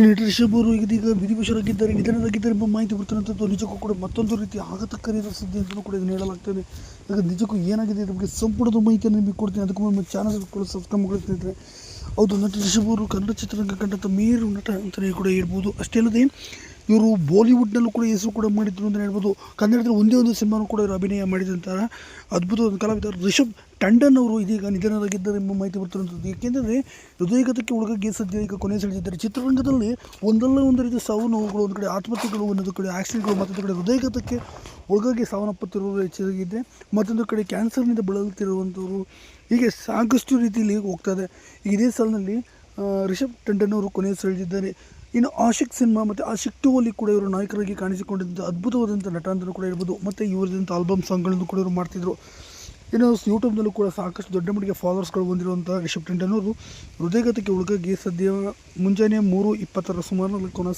ಈ ರಿಷಬ್ ಅವರು ಇದೀಗ ವಿಧಿವಶರಾಗಿದ್ದಾರೆ, ನಿಧನರಾಗಿದ್ದಾರೆ ಎಂಬ ಮಾಹಿತಿ ಬರ್ತಿರುವಂಥದ್ದು ನಿಜಕ್ಕೂ ಕೂಡ ಮತ್ತೊಂದು ರೀತಿ ಆಘಾತಕಾರಿಯಾದ ಸುದ್ದಿ ಅಂತ ಕೂಡ ಇದನ್ನು ಹೇಳಲಾಗ್ತದೆ. ಈಗ ನಿಜಕ್ಕೂ ಏನಾಗಿದೆ ಇದ್ರ ಬಗ್ಗೆ ಸಂಪೂರ್ಣದ ಮಾಹಿತಿಯನ್ನು ನಿಮಗೆ ಕೊಡ್ತೀನಿ. ಅದಕ್ಕೂ ನಮ್ಮ ಚಾನಲ್ ಕೂಡ ಸಬ್ಸ್ಕ್ರೈಬ್ ಮಾಡಿ ಹೌದು, ನಟ ರಿಷಬ್ ಅವರು ಕನ್ನಡ ಚಿತ್ರರಂಗ ಕಂಡಂಥ ಮೇರು ನಟ ಅಂತಲೇ ಕೂಡ ಹೇಳ್ಬೋದು. ಅಷ್ಟೇ ಅಲ್ಲದೆ, ಇವರು ಬಾಲಿವುಡ್ನಲ್ಲೂ ಕೂಡ ಹೆಸರು ಕೂಡ ಮಾಡಿದ್ರು ಅಂತ ಹೇಳ್ಬೋದು. ಕನ್ನಡದಲ್ಲಿ ಒಂದೇ ಒಂದು ಸಿನಿಮಾನು ಕೂಡ ಇವರು ಅಭಿನಯ ಮಾಡಿದಂತಹ ಅದ್ಭುತವಾದ ಕಲಾವಿದ ರಿಷಬ್ ಟಂಡನ್ ಅವರು ಇದೀಗ ನಿಧನರಾಗಿದ್ದಾರೆ ಎಂಬ ಮಾಹಿತಿ ಬರ್ತಿರುವಂಥದ್ದು ಏಕೆಂದರೆ ಹೃದಯಗತಕ್ಕೆ ಒಳಗಾಗಿ ಸದ್ಯ ಈಗ ಕೊನೆ ಸೆಳೆದಿದ್ದಾರೆ. ಚಿತ್ರರಂಗದಲ್ಲಿ ಒಂದಲ್ಲ ಒಂದು ರೀತಿ ಸಾವು ನೋವುಗಳು ಒಂದು ಕಡೆ ಆತ್ಮಹತ್ಯೆಗಳು, ಒಂದೊಂದು ಕಡೆ ಆಕ್ಸಿಡೆಂಟ್ಗಳು ಮತ್ತೊಂದು ಕಡೆ ಹೃದಯಗತಕ್ಕೆ ಒಳಗಾಗಿ ಸಾವನ್ನಪ್ಪುತ್ತಿರುವವರು ಹೆಚ್ಚಾಗಿದೆ. ಮತ್ತೊಂದು ಕಡೆ ಕ್ಯಾನ್ಸರ್ನಿಂದ ಬಳಲುತ್ತಿರುವಂಥವರು ಹೀಗೆ ಸಾಕಷ್ಟು ರೀತಿಯಲ್ಲಿ ಹೋಗ್ತಾ ಇದೆ. ಇದೇ ಸಾಲಿನಲ್ಲಿ ರಿಷಬ್ ಟಂಡನ್ ಅವರು ಕೊನೆ ಸೆಳೆದಿದ್ದಾರೆ. ಇನ್ನು ಆಶಿಕ್ ಸಿನಿಮಾ ಮತ್ತು ಆಶಿಕ್ ಟೂ ಅಲ್ಲಿ ಕೂಡ ಇವರು ನಾಯಕರಾಗಿ ಕಾಣಿಸಿಕೊಂಡಿದ್ದ ಅದ್ಭುತವಾದಂಥ ನಟ ಅಂತಲೂ ಕೂಡ ಇರ್ಬೋದು ಮತ್ತು ಇವರದಂಥ ಆಲ್ಬಮ್ ಸಾಂಗ್ಗಳನ್ನು ಕೂಡ ಇವರು ಮಾಡ್ತಿದ್ರು. ಇನ್ನು ಯೂಟ್ಯೂಬ್ನಲ್ಲೂ ಕೂಡ ಸಾಕಷ್ಟು ದೊಡ್ಡ ಮಟ್ಟಿಗೆ ಫಾಲೋವರ್ಸ್ಗಳು ಹೊಂದಿರುವಂಥ ರಿಷಬ್ ಟೆಂಡನ್ ಅವರು ಹೃದಯಘಾತಕ್ಕೆ ಒಳಗಾಗಿ ಸದ್ಯ ಮುಂಜಾನೆ ಮೂರು ಇಪ್ಪತ್ತರ ಸುಮಾರು ಕೊನೆ